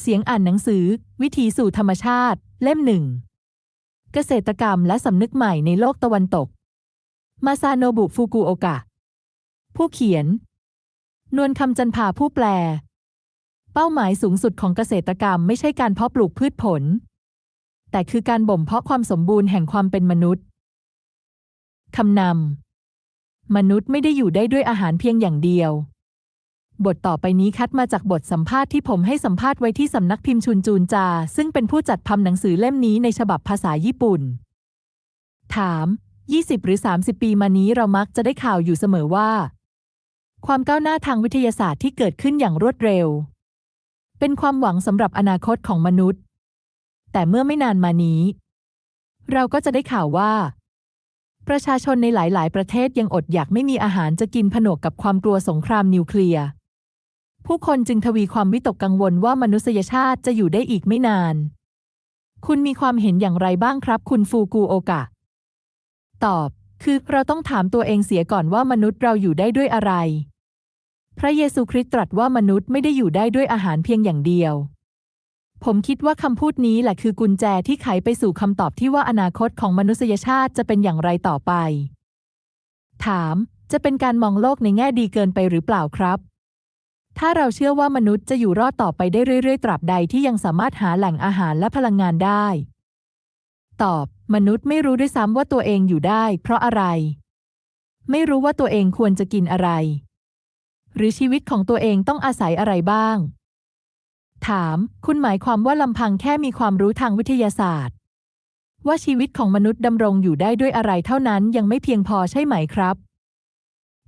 เสียงอ่านหนังสือ วิถีสู่ธรรมชาติ เล่มหนึ่ง เกษตรกรรมและสำนึกใหม่ในโลกตะวันตก มาซาโนบุฟุกุโอกะ ผู้เขียน นวลคำจันพาผู้แปล เป้าหมายสูงสุดของเกษตรกรรมไม่ใช่การเพาะปลูกพืชผล แต่คือการบ่มเพาะความสมบูรณ์แห่งความเป็นมนุษย์คำนำมนุษย์ไม่ได้อยู่ได้ด้วยอาหารเพียงอย่างเดียว บทต่อไปนี้คัดมาจากบทสัมภาษณ์ที่ผมให้สัมภาษณ์ไว้ที่สำนักพิมพ์ชุนจูนจา ซึ่งเป็นผู้จัดทำหนังสือเล่มนี้ในฉบับภาษาญี่ปุ่น ถาม 20 หรือ 30 ปีมานี้เรามักจะได้ข่าวอยู่เสมอว่า ความก้าวหน้าทางวิทยาศาสตร์ที่เกิดขึ้นอย่างรวดเร็ว เป็นความหวังสำหรับอนาคตของมนุษย์ แต่เมื่อไม่นานมานี้ เราก็จะได้ข่าวว่าประชาชนในหลาย ๆ ประเทศยังอดอยากไม่มีอาหารจะกินผนวกกับความกลัวสงครามนิวเคลียร์ ผู้คนจึงทวีความวิตกกังวลว่ามนุษยชาติจะอยู่ได้อีกไม่นาน คุณมีความเห็นอย่างไรบ้างครับ คุณฟูกูโอกะ ตอบ คือเราต้องถามตัวเองเสียก่อนว่ามนุษย์เราอยู่ได้ด้วยอะไร พระเยซูคริสต์ตรัสว่ามนุษย์ไม่ได้อยู่ได้ด้วยอาหารเพียงอย่างเดียว ผมคิดว่าคำพูดนี้แหละคือกุญแจที่ไขไปสู่คำตอบที่ว่าอนาคตของมนุษยชาติจะเป็นอย่างไรต่อไป ถาม จะเป็นการมองโลกในแง่ดีเกินไปหรือเปล่าครับ ถ้าเราเชื่อว่ามนุษย์จะอยู่รอดต่อไปได้เรื่อยๆ ตราบใดที่ยังสามารถหาแหล่งอาหารและพลังงานได้ ตอบ มนุษย์ไม่รู้ด้วยซ้ำว่าตัวเองอยู่ได้ เพราะอะไร ไม่รู้ว่าตัวเองควรจะกินอะไร หรือชีวิตของตัวเองต้องอาศัยอะไรบ้าง ถาม คุณหมายความว่าลำพังแค่มีความรู้ทางวิทยาศาสตร์ ว่าชีวิตของมนุษย์ดำรงอยู่ได้ด้วยอะไรเท่านั้นยังไม่เพียงพอใช่ไหมครับ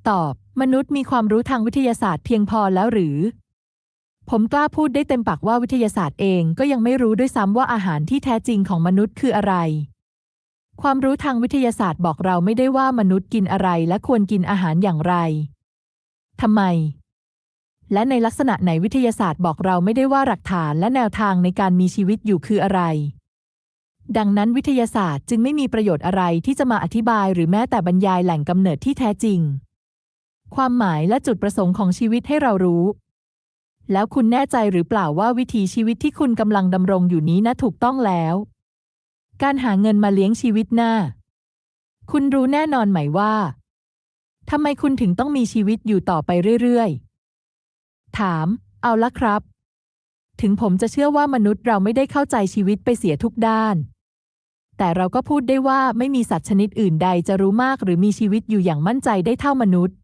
ตอบ มนุษย์มีความรู้ทางวิทยาศาสตร์เพียงพอแล้วหรือ ผมกล้าพูดได้เต็มปากว่าวิทยาศาสตร์เองก็ยังไม่รู้ด้วยซ้ำว่าอาหารที่แท้จริงของมนุษย์คืออะไร ความรู้ทางวิทยาศาสตร์บอกเราไม่ได้ว่ามนุษย์กินอะไรและควรกินอาหารอย่างไรทำไม และในลักษณะไหนวิทยาศาสตร์บอกเราไม่ได้ว่าหลักฐานและแนวทางในการมีชีวิตอยู่คืออะไร ดังนั้นวิทยาศาสตร์จึงไม่มีประโยชน์อะไรที่จะมาอธิบายหรือแม้แต่บรรยายแหล่งกำเนิดที่แท้จริง ความหมายและจุดประสงค์ของชีวิตให้เรารู้ แล้วคุณแน่ใจหรือเปล่าว่าวิถีชีวิตที่คุณกำลังดำรงอยู่นี้นะถูกต้องแล้ว การหาเงินมาเลี้ยงชีวิตหน้า คุณรู้แน่นอนไหมว่าทำไมคุณถึงต้องมีชีวิตอยู่ต่อไปเรื่อยๆ ถาม เอาละครับ ถึงผมจะเชื่อว่ามนุษย์เราไม่ได้เข้าใจชีวิตไปเสียทุกด้าน แต่เราก็พูดได้ว่าไม่มีสัตว์ชนิดอื่นใดจะรู้มากหรือมีชีวิตอยู่อย่างมั่นใจได้เท่ามนุษย์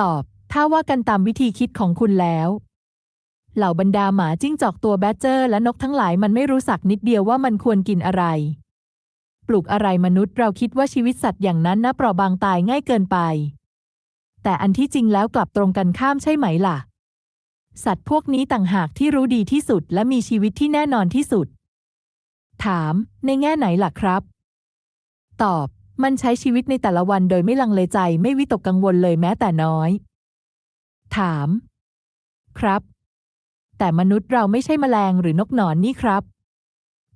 ตอบ ถ้าว่ากันตามวิธีคิดของคุณแล้ว เหล่าบรรดาหมาจิ้งจอกตัวแบดเจอร์และนกทั้งหลายมันไม่รู้สักนิดเดียวว่ามันควรกินอะไร ปลูกอะไรมนุษย์เราคิดว่าชีวิตสัตว์อย่างนั้นนะเปราะบางตายง่ายเกินไป แต่อันที่จริงแล้วกลับตรงกันข้ามใช่ไหมล่ะ สัตว์พวกนี้ต่างหากที่รู้ดีที่สุดและมีชีวิตที่แน่นอนที่สุด ถาม ในแง่ไหนล่ะครับ ตอบ มันใช้ชีวิตในแต่ละวันโดยไม่ลังเลใจไม่วิตกกังวลเลยแม้แต่น้อย ถาม ครับ แต่มนุษย์เราไม่ใช่แมลงหรือนกหนอนนี่ครับ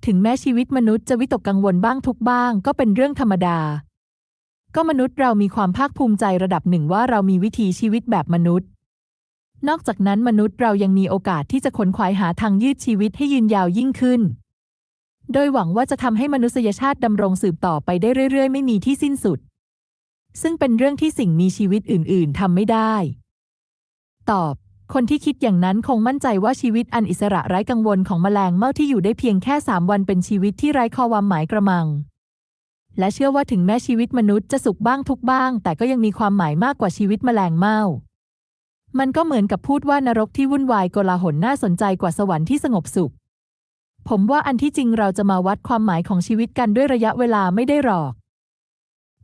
ถึงแม้ชีวิตมนุษย์จะวิตกกังวลบ้างทุกบ้าง ก็เป็นเรื่องธรรมดา ก็มนุษย์เรามีความภาคภูมิใจระดับหนึ่งว่าเรามีวิถีชีวิตแบบมนุษย์ นอกจากนั้นมนุษย์เรายังมีโอกาสที่จะขนขวายหาทางยืดชีวิตให้ยืนยาวยิ่งขึ้น โดยหวังว่าจะทำให้มนุษยชาติดำรงสืบต่อไปได้เรื่อย ๆ ไม่มีที่สิ้นสุด ซึ่งเป็นเรื่องที่สิ่งมีชีวิตอื่น ๆทำไม่ได้ ตอบ คนที่คิดอย่างนั้นคงมั่นใจว่าชีวิตอันอิสระไร้กังวลของแมลงเม่าที่อยู่ได้เพียงแค่สามวันเป็นชีวิตที่ไร้ข้อความหมายกระมัง และเชื่อว่าถึงแม้ชีวิตมนุษย์จะสุขบ้างทุกบ้าง แต่ก็ยังมีความหมายมากกว่าชีวิตแมลงเม่ามันก็เหมือนกับพูดว่านรกที่วุ่นวายโกลาหลน่าสนใจกว่าสวรรค์ที่สงบสุข ผมว่าอันที่จริงเราจะมาวัดความหมายของชีวิตกันด้วยระยะเวลาไม่ได้หรอก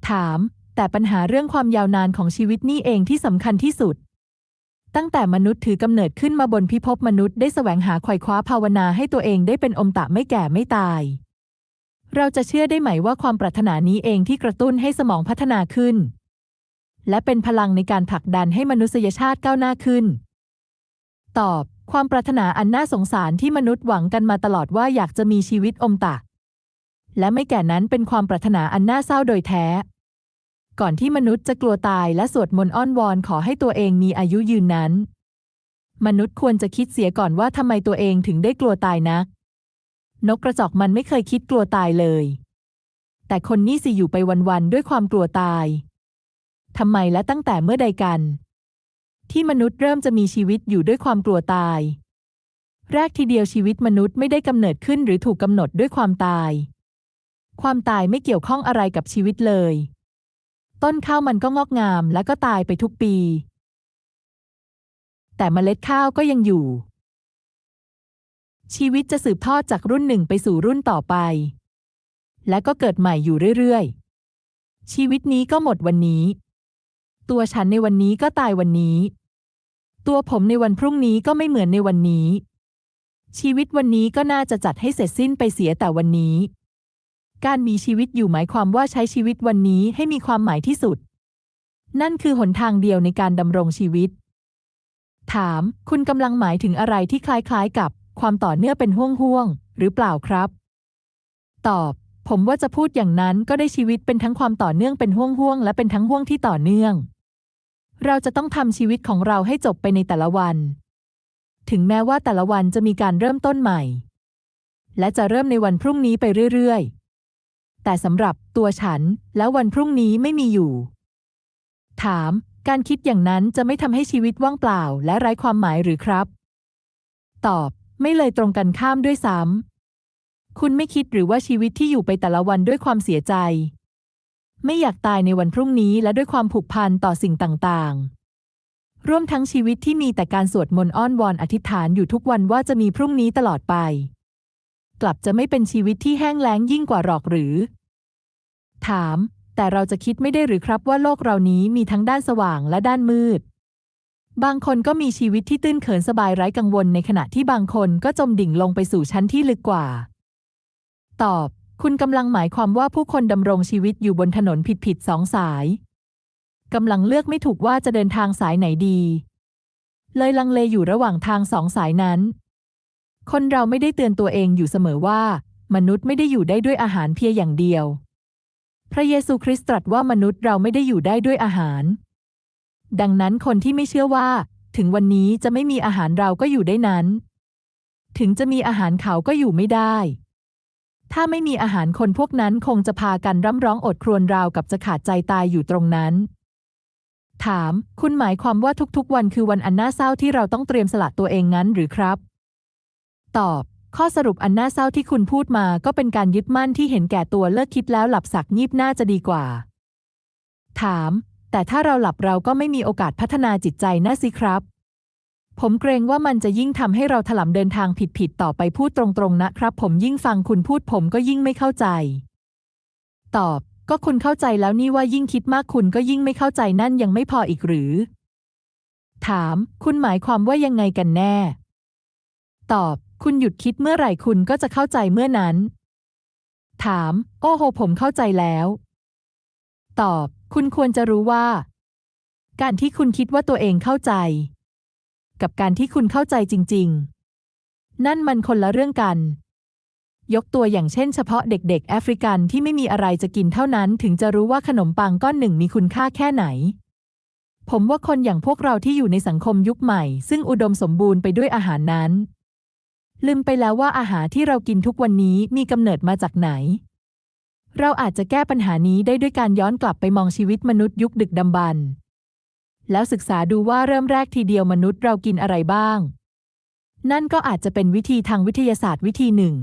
ถาม แต่ปัญหาเรื่องความยาวนานของชีวิตนี่เองที่สำคัญที่สุด ตั้งแต่มนุษย์ถือกำเนิดขึ้นมาบนพิภพมนุษย์ได้แสวงหาไขว่คว้าภาวนาให้ตัวเองได้เป็นอมตะไม่แก่ไม่ตาย เราจะเชื่อได้ไหมว่าความปรารถนานี้เองที่กระตุ้นให้สมองพัฒนาขึ้น และเป็นพลังในการผลักดันให้มนุษยชาติก้าวหน้าขึ้น ตอบ ความปรารถนาอันน่าสงสารที่มนุษย์หวังกันมาตลอดว่าอยากจะมีชีวิตอมตะ และไม่แก่นั้นเป็นความปรารถนาอันน่าเศร้าโดยแท้ ก่อนที่มนุษย์จะกลัวตายและสวดมนต์อ้อนวอนขอให้ตัวเองมีอายุยืนนั้น มนุษย์ควรจะคิดเสียก่อนว่าทำไมตัวเองถึงได้กลัวตายนัก นกกระจอกมันไม่เคยคิดกลัวตายเลย แต่คนนี่สิอยู่ไปวันๆด้วยความกลัวตายทำไมและตั้งแต่เมื่อใดกัน ที่มนุษย์เริ่มจะมีชีวิตอยู่ด้วยความกลัวตาย แรกทีเดียวชีวิตมนุษย์ไม่ได้กำเนิดขึ้นหรือถูกกำหนดด้วยความตาย ความตายไม่เกี่ยวข้องอะไรกับชีวิตเลย ต้นข้าวมันก็งอกงามและก็ตายไปทุกปี แต่เมล็ดข้าวก็ยังอยู่ ชีวิตจะสืบทอดจากรุ่นหนึ่งไปสู่รุ่นต่อไป และก็เกิดใหม่อยู่เรื่อยๆ ชีวิตนี้ก็หมดวันนี้ ตัวฉันในวันนี้ก็ตายวันนี้ ตัวผมในวันพรุ่งนี้ก็ไม่เหมือนในวันนี้ ชีวิตวันนี้ก็น่าจะจัดให้เสร็จสิ้นไปเสียแต่วันนี้ การมีชีวิตอยู่หมายความว่าใช้ชีวิตวันนี้ให้มีความหมายที่สุด นั่นคือหนทางเดียวในการดำรงชีวิต ถาม คุณกำลังหมายถึงอะไรที่คล้ายๆกับ ความต่อเนื่องเป็นห่วงๆหรือเปล่าครับ ตอบผมว่าจะพูดอย่างนั้นก็ได้ชีวิตเป็นทั้งความต่อเนื่องเป็นห่วงๆและเป็นทั้งห่วงที่ต่อเนื่อง เราจะต้องทำชีวิตของเราให้จบไปในแต่ละวัน ถึงแม้ว่าแต่ละวันจะมีการเริ่มต้นใหม่ และจะเริ่มในวันพรุ่งนี้ไปเรื่อยๆ แต่สำหรับตัวฉันแล้ววันพรุ่งนี้ไม่มีอยู่ ถาม การคิดอย่างนั้นจะไม่ทำให้ชีวิตว่างเปล่าและไร้ความหมายหรือครับ ตอบ ไม่เลยตรงกันข้ามด้วยซ้ำคุณไม่คิดหรือว่าชีวิตที่อยู่ไปแต่ละวันด้วยความเสียใจ ไม่อยากตายในวันพรุ่งนี้และด้วยความผูกพันต่อสิ่งต่างๆ ร่วมทั้งชีวิตที่มีแต่การสวดมนต์อ้อนวอนอธิษฐานอยู่ทุกวันว่าจะมีพรุ่งนี้ตลอดไป กลับจะไม่เป็นชีวิตที่แห้งแล้งยิ่งกว่าหรอกหรือ ถาม แต่เราจะคิดไม่ได้หรือครับว่าโลกเรานี้มีทั้งด้านสว่างและด้านมืด บางคนก็มีชีวิตที่ตื้นเขินสบายไร้กังวลในขณะที่บางคนก็จมดิ่งลงไปสู่ชั้นที่ลึกกว่า ตอบ คุณกำลังหมายความว่าผู้คนดำรงชีวิตอยู่บนถนนผิดๆสองสายกำลังเลือกไม่ถูกว่าจะเดินทางสายไหนดี เลยลังเลอยู่ระหว่างทางสองสายนั้น คนเราไม่ได้เตือนตัวเองอยู่เสมอว่า มนุษย์ไม่ได้อยู่ได้ด้วยอาหารเพียงอย่างเดียว พระเยซูคริสต์ตรัสว่ามนุษย์เราไม่ได้อยู่ได้ด้วยอาหาร ดังนั้นคนที่ไม่เชื่อว่า ถึงวันนี้จะไม่มีอาหารเราก็อยู่ได้นั้น ถึงจะมีอาหารเขาก็อยู่ไม่ได้ ถ้าไม่มีอาหารคนพวกนั้นคงจะพากันร่ำร้องอดครวญราวกับจะขาดใจตายอยู่ตรงนั้น ถาม คุณหมายความว่าทุกๆ วันคือวันอันน่าเศร้าที่เราต้องเตรียมสละตัวเองงั้นหรือครับ ตอบ ข้อสรุปอันน่าเศร้าที่คุณพูดมาก็เป็นการยึดมั่นที่เห็นแก่ตัวเลิกคิดแล้วหลับสักงีบหน่าจะดีกว่า ถาม แต่ถ้าเราหลับเราก็ไม่มีโอกาสพัฒนาจิตใจนะสิครับ ผมเกรงว่ามันจะยิ่งทำให้เราถลำเดินทางผิดๆต่อไปพูดตรงๆนะครับ ผมยิ่งฟังคุณพูดผมก็ยิ่งไม่เข้าใจ ตอบ ก็คุณเข้าใจแล้วนี่ว่ายิ่งคิดมากคุณก็ยิ่งไม่เข้าใจนั่นยังไม่พออีกหรือ ถาม คุณหมายความว่ายังไงกันแน่ ตอบ คุณหยุดคิดเมื่อไหร่คุณก็จะเข้าใจเมื่อนั้น ถาม โอ้โห ผมเข้าใจแล้ว ตอบ คุณควรจะรู้ว่า การที่คุณคิดว่าตัวเองเข้าใจ กับการที่คุณเข้าใจจริง ๆ นั่นมันคนละเรื่องกัน ยกตัวอย่างเช่นเฉพาะเด็กๆ แอฟริกันที่ไม่มีอะไรจะกินเท่านั้น ถึงจะรู้ว่าขนมปังก้อนหนึ่งมีคุณค่าแค่ไหน ผมว่าคนอย่างพวกเราที่อยู่ในสังคมยุคใหม่ ซึ่งอุดมสมบูรณ์ไปด้วยอาหารนั้น ลืมไปแล้วว่าอาหารที่เรากินทุกวันนี้มีกำเนิดมาจากไหนเราอาจจะแก้ปัญหานี้ได้ด้วยการย้อนกลับไปมองชีวิตมนุษย์ยุคดึกดำบรรพ์ แล้วศึกษาดูว่าเริ่มแรกทีเดียวมนุษย์เรากินอะไรบ้าง นั่นก็อาจจะเป็นวิธีทางวิทยาศาสตร์วิธีหนึ่ง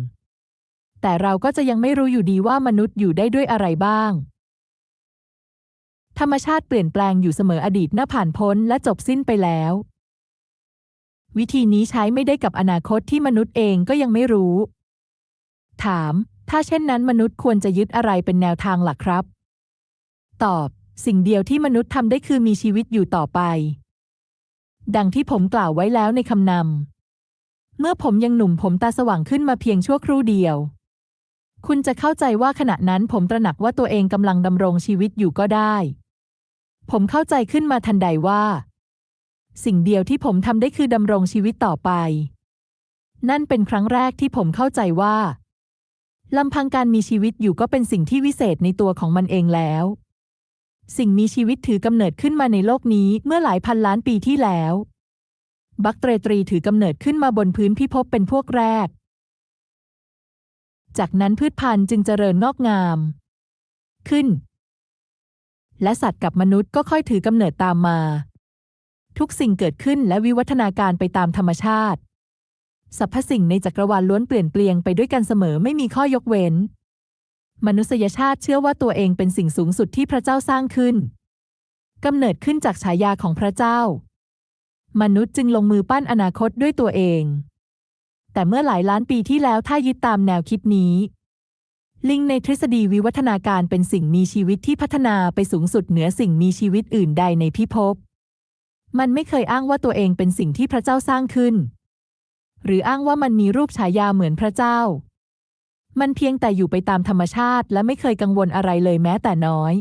แต่เราก็จะยังไม่รู้อยู่ดีว่ามนุษย์อยู่ได้ด้วยอะไรบ้าง ธรรมชาติเปลี่ยนแปลงอยู่เสมออดีตน่าผ่านพ้นและจบสิ้นไปแล้ว วิธีนี้ใช้ไม่ได้กับอนาคตที่มนุษย์เองก็ยังไม่รู้ ถาม ถ้าเช่นนั้นมนุษย์ควรจะยึดอะไรเป็นแนวทางหลักครับ ตอบ สิ่งเดียวที่มนุษย์ทำได้คือมีชีวิตอยู่ต่อไป ดังที่ผมกล่าวไว้แล้วในคำนำ เมื่อผมยังหนุ่มผมตาสว่างขึ้นมาเพียงชั่วครู่เดียว คุณจะเข้าใจว่าขณะนั้นผมตระหนักว่าตัวเองกำลังดำรงชีวิตอยู่ก็ได้ ผมเข้าใจขึ้นมาทันใดว่า สิ่งเดียวที่ผมทำได้คือดำรงชีวิตต่อไป นั่นเป็นครั้งแรกที่ผมเข้าใจว่าลำพังการมีชีวิตอยู่ก็เป็นสิ่งที่วิเศษในตัวของมันเองแล้ว สิ่งมีชีวิตถือกำเนิดขึ้นมาในโลกนี้เมื่อหลายพันล้านปีที่แล้ว บัคเตรตรีถือกำเนิดขึ้นมาบนพื้นพิภพเป็นพวกแรก จากนั้นพืชพันธุ์จึงเจริญงอกงาม ขึ้น และสัตว์กับมนุษย์ก็ค่อยถือกำเนิดตามมา ทุกสิ่งเกิดขึ้นและวิวัฒนาการไปตามธรรมชาติสรรพสิ่งในจักรวาลล้วนเปลี่ยนเปลี่ยงไปด้วยกันเสมอไม่มีข้อยกเว้น มนุษยชาติเชื่อว่าตัวเองเป็นสิ่งสูงสุดที่พระเจ้าสร้างขึ้นกำเนิดขึ้นจากฉายาของพระเจ้า มนุษย์จึงลงมือปั้นอนาคตด้วยตัวเอง แต่เมื่อหลายล้านปีที่แล้วถ้ายึดตามแนวคิดนี้ ลิงในทฤษฎีวิวัฒนาการเป็นสิ่งมีชีวิตที่พัฒนาไปสูงสุดเหนือสิ่งมีชีวิตอื่นใดในพิภพ มันไม่เคยอ้างว่าตัวเองเป็นสิ่งที่พระเจ้าสร้างขึ้น หรืออ้างว่ามันมีรูปฉายาเหมือนพระเจ้า มันเพียงแต่อยู่ไปตามธรรมชาติ และไม่เคยกังวลอะไรเลยแม้แต่น้อย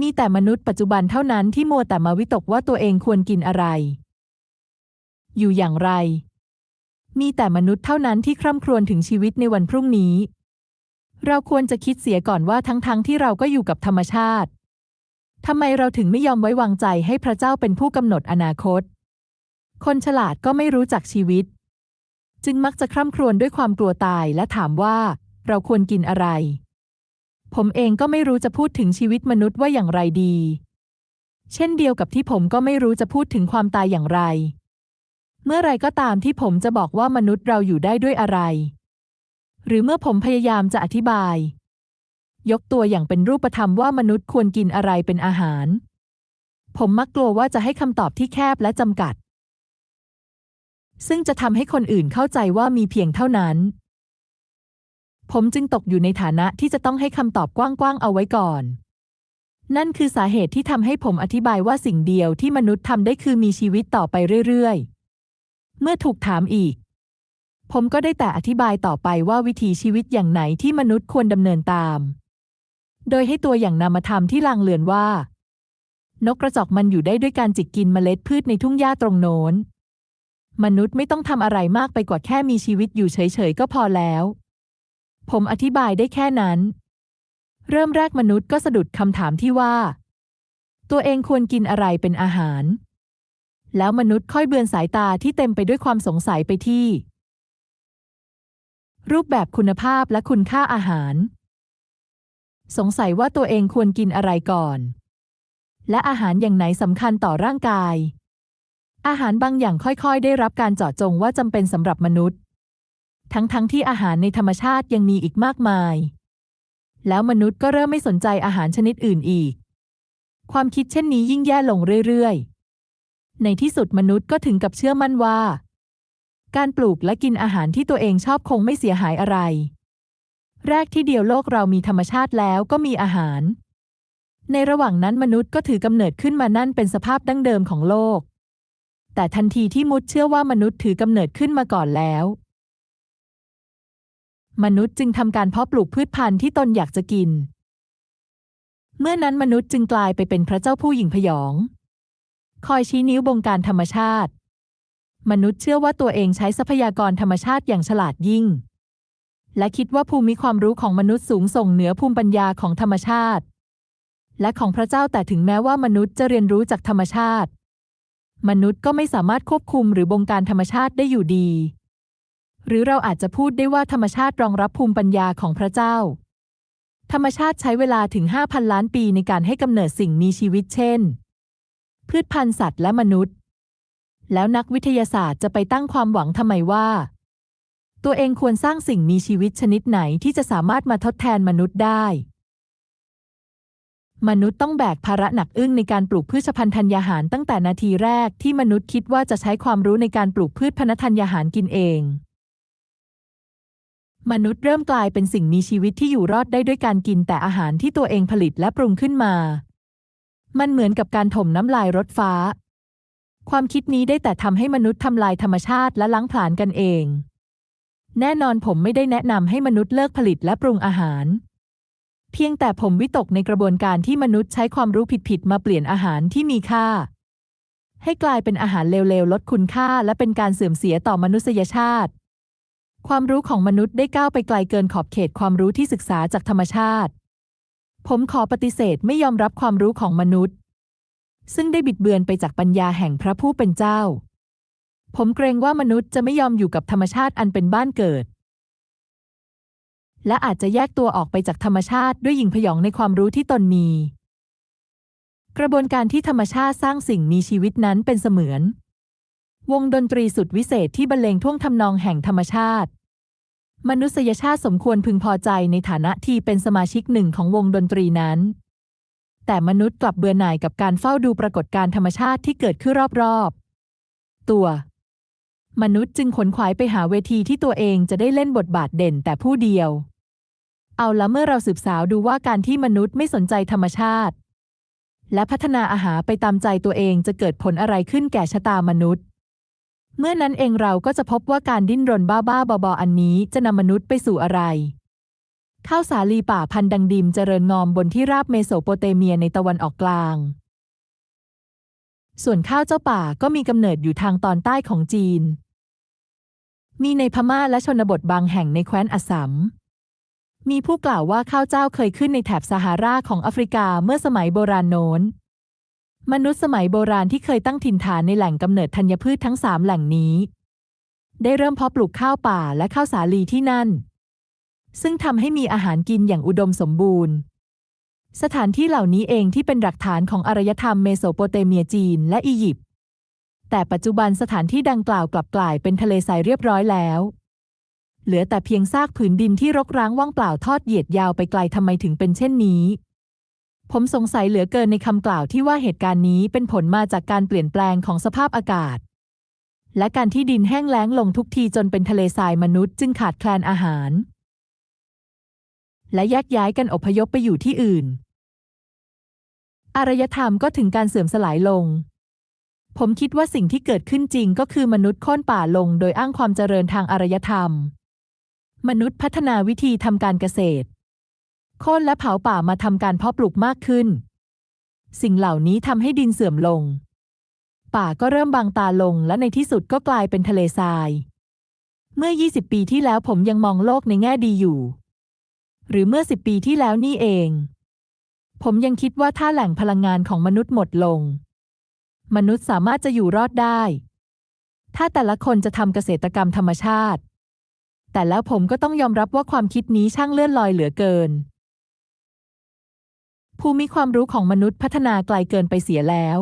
มีแต่มนุษย์ปัจจุบันเท่านั้นที่มัวแต่มาวิตกว่าตัวเองควรกินอะไร อยู่อย่างไร มีแต่มนุษย์เท่านั้นที่คร่ำครวญถึงชีวิตในวันพรุ่งนี้ เราควรจะคิดเสียก่อนว่าทั้งๆทที่เราก็อยู่กับธรรมชาติทำไมเราถึงไม่ยอมไว้วางใจให้พระเจ้าเป็นผู้กำหนดอนาคต คนฉลาดก็ไม่รู้จักชีวิต จึงมักจะคร่ำครวญด้วยความกลัวตายและถามว่า เราควรกินอะไร ผมเองก็ไม่รู้จะพูดถึงชีวิตมนุษย์ว่าอย่างไรดี เช่นเดียวกับที่ผมก็ไม่รู้จะพูดถึงความตายอย่างไร เมื่อไรก็ตามที่ผมจะบอกว่ามนุษย์เราอยู่ได้ด้วยอะไร หรือเมื่อผมพยายามจะอธิบาย ยกตัวอย่างเป็นรูปธรรมว่ามนุษย์ควรกินอะไรเป็นอาหาร ผมมักกลัวว่าจะให้คำตอบที่แคบและจำกัด ซึ่งจะทำให้คนอื่นเข้าใจว่ามีเพียงเท่านั้น ผมจึงตกอยู่ในฐานะที่จะต้องให้คำตอบกว้างๆเอาไว้ก่อน นั่นคือสาเหตุที่ทำให้ผมอธิบายว่าสิ่งเดียวที่มนุษย์ทำได้คือมีชีวิตต่อไปเรื่อยๆ เมื่อถูกถามอีก ผมก็ได้แต่อธิบายต่อไปว่าวิถีชีวิตอย่างไหนที่มนุษย์ควรดำเนินตาม โดยให้ตัวอย่างนามธรรมที่ลางเลือนว่า นกกระจอกมันอยู่ได้ด้วยการจิกกินเมล็ดพืชในทุ่งหญ้าตรงโน้น มนุษย์ไม่ต้องทำอะไรมากไปกว่าแค่มีชีวิตอยู่เฉยๆก็พอแล้ว ผมอธิบายได้แค่นั้น เริ่มแรกมนุษย์ก็สะดุดคำถามที่ว่า ตัวเองควรกินอะไรเป็นอาหาร แล้วมนุษย์ค่อยเบือนสายตาที่เต็มไปด้วยความสงสัยไปที่ รูปแบบคุณภาพและคุณค่าอาหาร สงสัยว่าตัวเองควรกินอะไรก่อน และอาหารอย่างไหนสำคัญต่อร่างกาย อาหารบางอย่างค่อยๆ ได้รับการเจาะจงว่าจำเป็นสำหรับมนุษย์ ทั้งๆทที่อาหารในธรรมชาติยังมีอีกมากมาย แล้วมนุษย์ก็เริ่มไม่สนใจอาหารชนิดอื่นอีก ความคิดเช่นนี้ยิ่งแย่ลงเรื่อยๆ ในที่สุดมนุษย์ก็ถึงกับเชื่อมั่นว่า การปลูกและกินอาหารที่ตัวเองชอบคงไม่เสียหายอะไร แรกที่เดียวโลกเรามีธรรมชาติแล้วก็มีอาหาร ในระหว่างนั้นมนุษย์ก็ถือกำเนิดขึ้นมานั่นเป็นสภาพดั้งเดิมของโลก แต่ทันทีที่มุดเชื่อว่ามนุษย์ถือกำเนิดขึ้นมาก่อนแล้ว มนุษย์จึงทำการเพาะปลูกพืชพันธุ์ที่ตนอยากจะกิน เมื่อนั้นมนุษย์จึงกลายไปเป็นพระเจ้าผู้หญิงพยอง คอยชี้นิ้วบงการธรรมชาติ มนุษย์เชื่อว่าตัวเองใช้ทรัพยากรธรรมชาติอย่างฉลาดยิ่ง และคิดว่าภูมิความรู้ของมนุษย์สูงส่งเหนือภูมิปัญญาของธรรมชาติ และของพระเจ้าแต่ถึงแม้ว่ามนุษย์จะเรียนรู้จากธรรมชาติ มนุษย์ก็ไม่สามารถควบคุมหรือบงการธรรมชาติได้อยู่ดี หรือเราอาจจะพูดได้ว่าธรรมชาติรองรับภูมิปัญญาของพระเจ้า ธรรมชาติใช้เวลาถึง 5,000 ล้านปีในการให้กำเนิดสิ่งมีชีวิตเช่น พืชพันธุ์สัตว์และมนุษย์ แล้วนักวิทยาศาสตร์จะไปตั้งความหวังทำไมว่า ตัวเองควรสร้างสิ่งมีชีวิตชนิดไหนที่จะสามารถมาทดแทนมนุษย์ได้ มนุษย์ต้องแบกภาระหนักอึ้งในการปลูกพืชพันธุ์ธัญญาหารตั้งแต่นาทีแรกที่มนุษย์คิดว่าจะใช้ความรู้ในการปลูกพืชพันธุ์ธัญญาหารกินเอง มนุษย์เริ่มกลายเป็นสิ่งมีชีวิตที่อยู่รอดได้ด้วยการกินแต่อาหารที่ตัวเองผลิตและปรุงขึ้นมา มันเหมือนกับการถมน้ำลายรถฟ้า ความคิดนี้ได้แต่ทำให้มนุษย์ทำลายธรรมชาติและล้างผลาญกันเอง แน่นอนผมไม่ได้แนะนำให้มนุษย์เลิกผลิตและปรุงอาหาร เพียงแต่ผมวิตกในกระบวนการที่มนุษย์ใช้ความรู้ผิดๆมาเปลี่ยนอาหารที่มีค่า ให้กลายเป็นอาหารเลวๆลดคุณค่าและเป็นการเสื่อมเสียต่อมนุษยชาติ ความรู้ของมนุษย์ได้ก้าวไปไกลเกินขอบเขตความรู้ที่ศึกษาจากธรรมชาติ ผมขอปฏิเสธไม่ยอมรับความรู้ของมนุษย์ ซึ่งได้บิดเบือนไปจากปัญญาแห่งพระผู้เป็นเจ้า ผมเกรงว่ามนุษย์จะไม่ยอมอยู่กับธรรมชาติอันเป็นบ้านเกิด และอาจจะแยกตัวออกไปจากธรรมชาติด้วยหยิ่งพยองในความรู้ที่ตนมี กระบวนการที่ธรรมชาติสร้างสิ่งมีชีวิตนั้นเป็นเสมือน วงดนตรีสุดวิเศษที่บรรเลงท่วงทำนองแห่งธรรมชาติ มนุษยชาติสมควรพึงพอใจในฐานะที่เป็นสมาชิกหนึ่งของวงดนตรีนั้น แต่มนุษย์กลับเบื่อหน่ายกับการเฝ้าดูปรากฏการณ์ธรรมชาติที่เกิดขึ้นรอบๆ ตัว มนุษย์จึงขนขวายไปหาเวทีที่ตัวเองจะได้เล่นบทบาทเด่นแต่ผู้เดียว เอาละเมื่อเราสืบสาวดูว่าการที่มนุษย์ไม่สนใจธรรมชาติ และพัฒนาอาหารไปตามใจตัวเองจะเกิดผลอะไรขึ้นแก่ชะตามนุษย์ เมื่อนั้นเองเราก็จะพบว่าการดิ้นรนบ้าๆบอๆอันนี้จะนำมนุษย์ไปสู่อะไรข้าวสาลีป่าพันธุ์ดังดิมเจริญงอมบนที่ราบเมโสโปเตเมียในตะวันออกกลาง ส่วนข้าวเจ้าป่าก็มีกำเนิดอยู่ทางตอนใต้ของจีน มีในพม่าและชนบทบางแห่งในแคว้นอัสสัม มีผู้กล่าวว่าข้าวเจ้าเคยขึ้นในแถบซาฮาราของแอฟริกาเมื่อสมัยโบราณโน้น มนุษย์สมัยโบราณที่เคยตั้งถิ่นฐานในแหล่งกำเนิดธัญพืชทั้งสามแหล่งนี้ ได้เริ่มเพาะปลูกข้าวป่าและข้าวสาลีที่นั่น ซึ่งทำให้มีอาหารกินอย่างอุดมสมบูรณ์ สถานที่เหล่านี้เองที่เป็นหลักฐานของอารยธรรมเมโสโปเตเมียจีนและอียิปต์ แต่ปัจจุบันสถานที่ดังกล่าวกลับกลายเป็นทะเลทรายเรียบร้อยแล้ว เหลือแต่เพียงซากผืนดินที่รกร้างว่างเปล่าทอดเหยียดยาวไปไกลทำไมถึงเป็นเช่นนี้ ผมสงสัยเหลือเกินในคำกล่าวที่ว่าเหตุการณ์นี้เป็นผลมาจากการเปลี่ยนแปลงของสภาพอากาศ และการที่ดินแห้งแล้งลงทุกทีจนเป็นทะเลทรายมนุษย์จึงขาดแคลนอาหาร และแยกย้ายกันอพยพไปอยู่ที่อื่น อารยธรรมก็ถึงการเสื่อมสลายลง ผมคิดว่าสิ่งที่เกิดขึ้นจริงก็คือมนุษย์โค่นป่าลงโดยอ้างความเจริญทางอารยธรรม มนุษย์พัฒนาวิธีทำการเกษตร โค่นและเผาป่ามาทำการเพาะปลูกมากขึ้น สิ่งเหล่านี้ทำให้ดินเสื่อมลง ป่าก็เริ่มบางตาลงและในที่สุดก็กลายเป็นทะเลทราย เมื่อ 20 ปีที่แล้วผมยังมองโลกในแง่ดีอยู่ หรือเมื่อ 10 ปีที่แล้วนี่เอง ผมยังคิดว่าถ้าแหล่งพลังงานของมนุษย์หมดลง มนุษย์สามารถจะอยู่รอดได้ ถ้าแต่ละคนจะทำเกษตรกรรมธรรมชาติ แต่แล้วผมก็ต้องยอมรับว่าความคิดนี้ช่างเลื่อนลอยเหลือเกิน ภูมิความรู้ของมนุษย์พัฒนาไกลเกินไปเสียแล้ว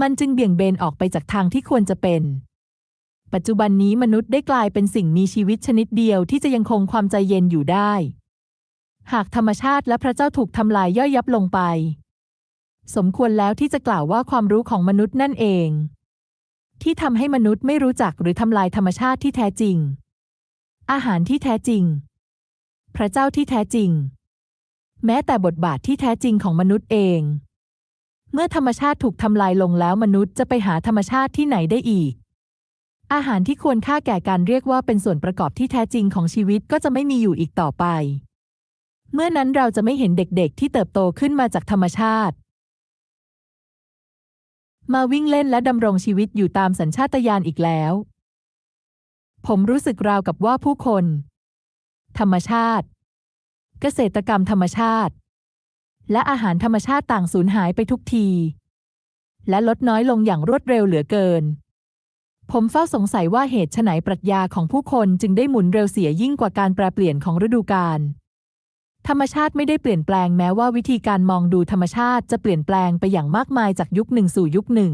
มันจึงเบี่ยงเบนออกไปจากทางที่ควรจะเป็น ปัจจุบันนี้มนุษย์ได้กลายเป็นสิ่งมีชีวิตชนิดเดียวที่จะยังคงความใจเย็นอยู่ได้ หากธรรมชาติและพระเจ้าถูกทำลายย่อยยับลงไป สมควรแล้วที่จะกล่าวว่าความรู้ของมนุษย์นั่นเอง ที่ทำให้มนุษย์ไม่รู้จักหรือทำลายธรรมชาติที่แท้จริง อาหารที่แท้จริง พระเจ้าที่แท้จริง แม้แต่บทบาทที่แท้จริงของมนุษย์เอง เมื่อธรรมชาติถูกทำลายลงแล้วมนุษย์จะไปหาธรรมชาติที่ไหนได้อีก อาหารที่ควรค่าแก่การเรียกว่าเป็นส่วนประกอบที่แท้จริงของชีวิตก็จะไม่มีอยู่อีกต่อไป เมื่อนั้นเราจะไม่เห็นเด็กๆ ที่เติบโตขึ้นมาจากธรรมชาติ มาวิ่งเล่นและดำรงชีวิตอยู่ตามสัญชาตญาณอีกแล้ว ผมรู้สึกราวกับว่าผู้คน ธรรมชาติ เกษตรกรรมธรรมชาติ และอาหารธรรมชาติต่างสูญหายไปทุกที และลดน้อยลงอย่างรวดเร็วเหลือเกิน ผมเฝ้าสงสัยว่าเหตุไฉนปรัชญาของผู้คนจึงได้หมุนเร็วเสียยิ่งกว่าการแปรเปลี่ยนของฤดูกาล ธรรมชาติไม่ได้เปลี่ยนแปลงแม้ว่าวิธีการมองดูธรรมชาติจะเปลี่ยนแปลงไปอย่างมากมายจากยุคหนึ่งสู่ยุคหนึ่ง